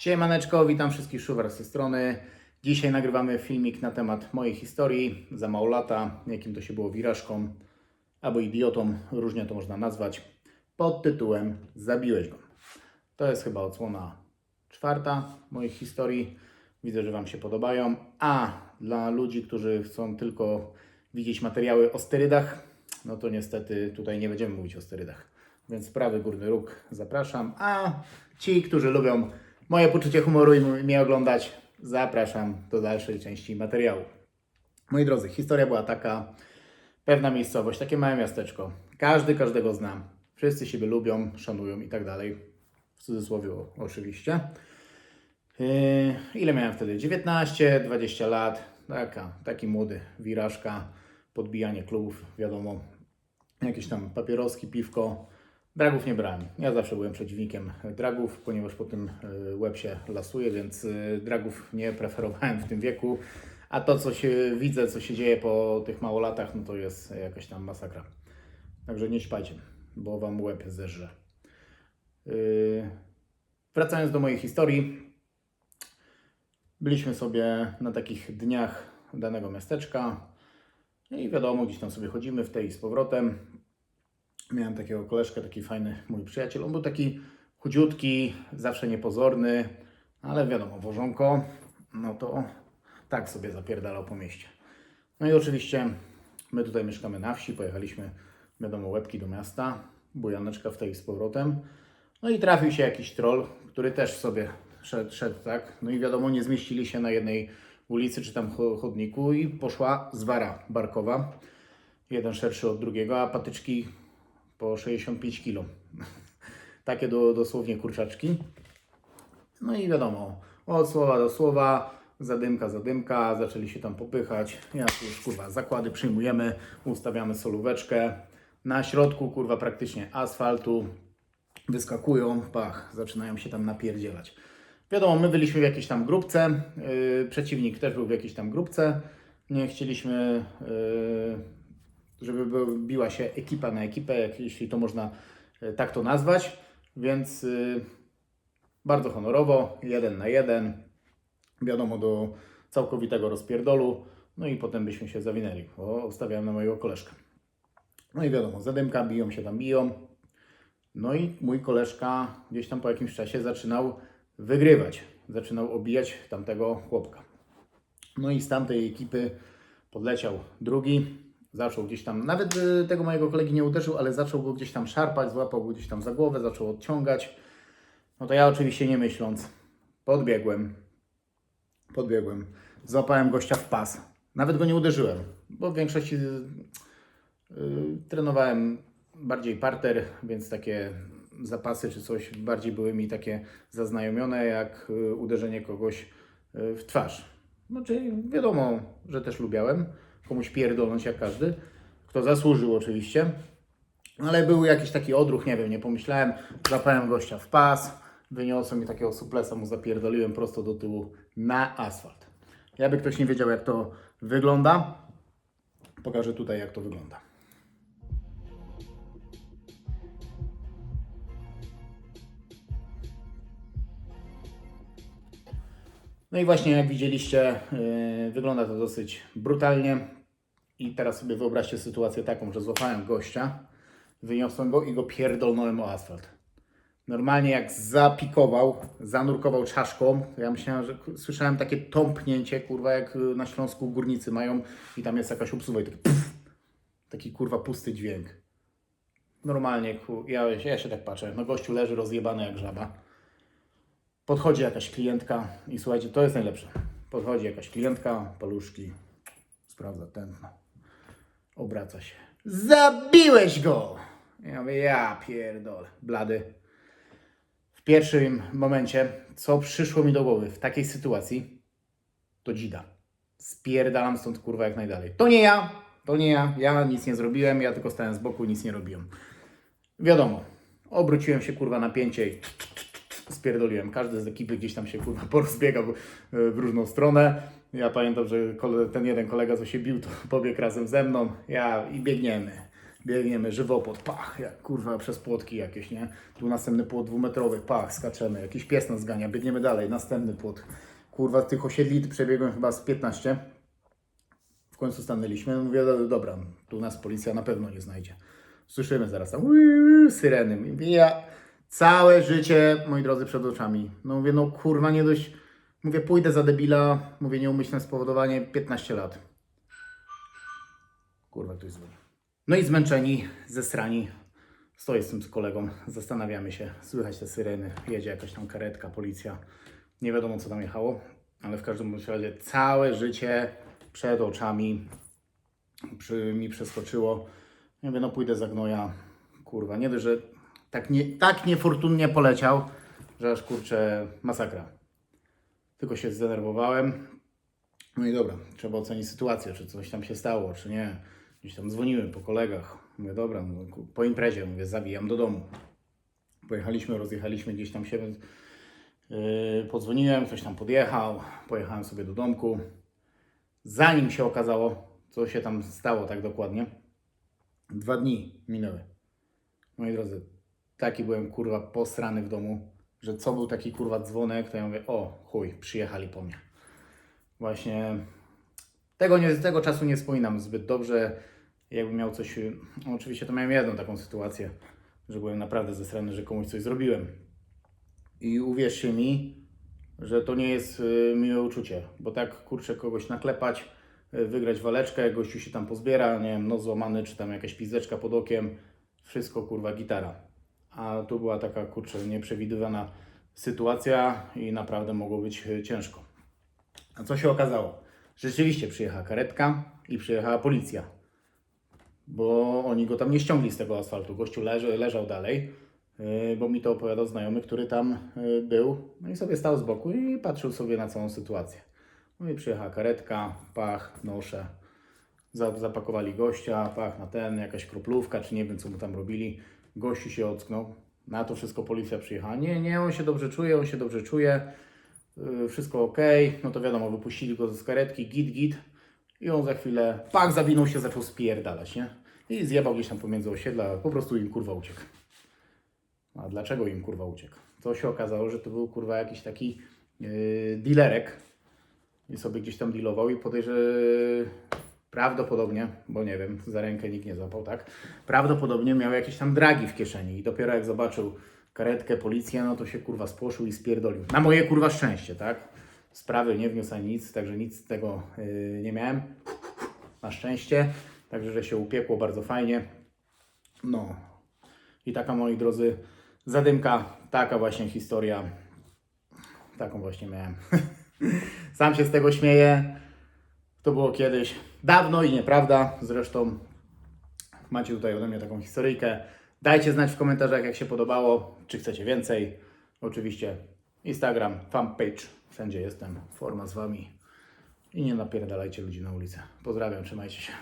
Siemaneczko, witam wszystkich szuwar z tej strony. Dzisiaj nagrywamy filmik na temat mojej historii za mało lata, jakim to się było wirażką albo idiotą, różnie to można nazwać, pod tytułem Zabiłeś go. To jest chyba odsłona czwarta moich historii. Widzę, że Wam się podobają. A dla ludzi, którzy chcą tylko widzieć materiały o sterydach, no to niestety tutaj nie będziemy mówić o sterydach. Więc prawy górny róg zapraszam. A ci, którzy lubią moje poczucie humoru i mnie oglądać, zapraszam do dalszej części materiału. Moi drodzy, historia była taka. Pewna miejscowość, takie małe miasteczko. Każdy każdego zna. Wszyscy siebie lubią, szanują i tak dalej. W cudzysłowie oczywiście. Yy, ile miałem wtedy? 19, 20 lat. Taka, taki młody wirażka. Podbijanie klubów, wiadomo. Jakieś tam papieroski, piwko. Dragów nie brałem. Ja zawsze byłem przeciwnikiem dragów, ponieważ po tym y, łeb się lasuje, więc y, dragów nie preferowałem w tym wieku. A to, co się widzę, co się dzieje po tych mało latach, no to jest jakaś tam masakra. Także nie śpajcie, bo wam łeb zerze. Yy, wracając do mojej historii. Byliśmy sobie na takich dniach danego miasteczka. No i wiadomo, gdzieś tam sobie chodzimy w tej z powrotem. Miałem takiego koleżkę, taki fajny mój przyjaciel. On był taki chudziutki, zawsze niepozorny, ale wiadomo, wożonko, no to tak sobie zapierdalał po mieście. No i oczywiście my tutaj mieszkamy na wsi, pojechaliśmy, wiadomo, łebki do miasta, bujaneczka w tej z powrotem. No i trafił się jakiś troll, który też sobie szedł, szedł tak. No i wiadomo, nie zmieścili się na jednej ulicy czy tam cho- chodniku i poszła zwara barkowa. Jeden szerszy od drugiego, a patyczki po 65 kg. Takie do, dosłownie kurczaczki. No i wiadomo, od słowa do słowa, zadymka, zadymka, zaczęli się tam popychać. Ja tu już kurwa zakłady przyjmujemy, ustawiamy solóweczkę. Na środku kurwa praktycznie asfaltu wyskakują, pach, zaczynają się tam napierdzielać. Wiadomo, my byliśmy w jakiejś tam grupce, yy, przeciwnik też był w jakiejś tam grupce. Nie chcieliśmy, yy, żeby by- biła się ekipa na ekipę, jak, jeśli to można yy, tak to nazwać, więc yy, bardzo honorowo, jeden na jeden, wiadomo, do całkowitego rozpierdolu, no i potem byśmy się zawinęli, bo ustawiałem na mojego koleżkę. No i wiadomo, zadymka, biją się tam, biją. No i mój koleżka gdzieś tam po jakimś czasie zaczynał wygrywać, zaczynał obijać tamtego chłopka. No i z tamtej ekipy podleciał drugi, zaczął gdzieś tam, nawet y, tego mojego kolegi nie uderzył, ale zaczął go gdzieś tam szarpać, złapał go gdzieś tam za głowę, zaczął odciągać. No to ja oczywiście nie myśląc, podbiegłem, podbiegłem, złapałem gościa w pas. Nawet go nie uderzyłem, bo w większości y, y, trenowałem bardziej parter, więc takie zapasy czy coś bardziej były mi takie zaznajomione jak y, uderzenie kogoś y, w twarz. No czyli wiadomo, że też lubiałem komuś pierdolnąć jak każdy, kto zasłużył oczywiście. Ale był jakiś taki odruch, nie wiem, nie pomyślałem. Złapałem gościa w pas, wyniosłem i takiego suplesa mu zapierdoliłem prosto do tyłu na asfalt. Jakby ktoś nie wiedział, jak to wygląda, pokażę tutaj, jak to wygląda. No i właśnie jak widzieliście, yy, wygląda to dosyć brutalnie. I teraz sobie wyobraźcie sytuację taką, że złapałem gościa, wyniosłem go i go pierdolnąłem o asfalt. Normalnie jak zapikował, zanurkował czaszką, to ja myślałem, że słyszałem takie tąpnięcie, kurwa, jak y, na Śląsku górnicy mają i tam jest jakaś obsuwa i taki pff, taki kurwa pusty dźwięk. Normalnie, ja, ja się tak patrzę, no gościu leży rozjebany jak żaba. Podchodzi jakaś klientka i słuchajcie, to jest najlepsze. Podchodzi jakaś klientka, paluszki, sprawdza tętno, obraca się. Zabiłeś go! Ja mówię, ja pierdolę, blady. W pierwszym momencie, co przyszło mi do głowy w takiej sytuacji, to dzida. Spierdalam stąd kurwa jak najdalej. To nie ja, to nie ja, ja nic nie zrobiłem, ja tylko stałem z boku, nic nie robiłem. Wiadomo, obróciłem się kurwa na pięcie i spierdoliłem. Każdy z ekipy gdzieś tam się kurwa porozbiegał e, w różną stronę. Ja pamiętam, że ten jeden kolega, co się bił, to pobiegł razem ze mną. Ja i biegniemy. Biegniemy, żywopłot, pach, jak kurwa przez płotki jakieś, nie? Tu następny płot dwumetrowy, pach, skaczemy, jakiś pies nas zgania, biegniemy dalej, następny płot. Kurwa, tych osiedli przebiegłem chyba z 15. W końcu stanęliśmy, mówię, "Do- dobra, tu nas policja na pewno nie znajdzie. Słyszymy zaraz tam "Uuu", syreny. Mówię, ja całe życie, moi drodzy, przed oczami. No mówię, no kurwa, nie dość, mówię, pójdę za debila, mówię, nieumyślne spowodowanie, 15 lat. Kurwa, ktoś dzwoni. No i zmęczeni, zesrani. Stoję z tym z kolegą, zastanawiamy się. Słychać te syreny, jedzie jakaś tam karetka, policja. Nie wiadomo, co tam jechało, ale w każdym razie całe życie przed oczami przy, mi przeskoczyło. Ja mówię, no pójdę za gnoja. Kurwa, nie dość, że tak, nie, tak niefortunnie poleciał, że aż kurczę masakra. Tylko się zdenerwowałem. No i dobra, trzeba ocenić sytuację, czy coś tam się stało, czy nie. Gdzieś tam dzwoniłem po kolegach. Mówię, dobra, no, po imprezie, mówię, zawijam do domu. Pojechaliśmy, rozjechaliśmy gdzieś tam się. Yy, podzwoniłem, ktoś tam podjechał, pojechałem sobie do domku. Zanim się okazało, co się tam stało tak dokładnie, dwa dni minęły. Moi drodzy, taki byłem kurwa posrany w domu, że co był taki kurwa dzwonek, to ja mówię, o chuj, przyjechali po mnie. Właśnie tego, nie, tego czasu nie wspominam zbyt dobrze. Jakbym miał coś. No, oczywiście to miałem jedną taką sytuację, że byłem naprawdę zesrany, że komuś coś zrobiłem. I uwierzcie mi, że to nie jest y, miłe uczucie, bo tak kurczę kogoś naklepać, y, wygrać waleczkę, gościu się tam pozbiera, nie wiem, nos złamany, czy tam jakaś pizdeczka pod okiem, wszystko kurwa gitara. A tu była taka kurczę nieprzewidywana sytuacja i naprawdę mogło być y, ciężko. A co się okazało? Rzeczywiście przyjechała karetka i przyjechała policja. Bo oni go tam nie ściągli z tego asfaltu. Gościu leży, leżał dalej, yy, bo mi to opowiadał znajomy, który tam yy, był. No i sobie stał z boku i patrzył sobie na całą sytuację. No i przyjechała karetka, pach, nosze. Za- Zapakowali gościa, pach na ten, jakaś kroplówka, czy nie wiem co mu tam robili. Gościu się ocknął. Na to wszystko policja przyjechała. Nie, nie, on się dobrze czuje, on się dobrze czuje. Yy, wszystko ok, no to wiadomo, wypuścili go z karetki, git, git. I on za chwilę, pak, zawinął się, zaczął spierdalać, nie? I zjebał gdzieś tam pomiędzy osiedla, po prostu im kurwa uciekł. A dlaczego im kurwa uciekł? To się okazało, że to był kurwa jakiś taki yy, dealerek i sobie gdzieś tam dealował i podejrzewam, prawdopodobnie, bo nie wiem, za rękę nikt nie złapał, tak? Prawdopodobnie miał jakieś tam dragi w kieszeni i dopiero jak zobaczył karetkę, policję, no to się kurwa spłoszył i spierdolił. Na moje kurwa szczęście, tak? Sprawy nie wniósł ani nic, także nic z tego yy, nie miałem. Na szczęście. Także, że się upiekło bardzo fajnie. No. I taka, moi drodzy, zadymka, taka właśnie historia. Taką właśnie miałem. Sam się z tego śmieję. To było kiedyś dawno i nieprawda. Zresztą macie tutaj ode mnie taką historyjkę. Dajcie znać w komentarzach, jak się podobało, czy chcecie więcej. Oczywiście Instagram, fanpage, wszędzie jestem, forma z Wami. I nie napierdalajcie ludzi na ulicę. Pozdrawiam, trzymajcie się.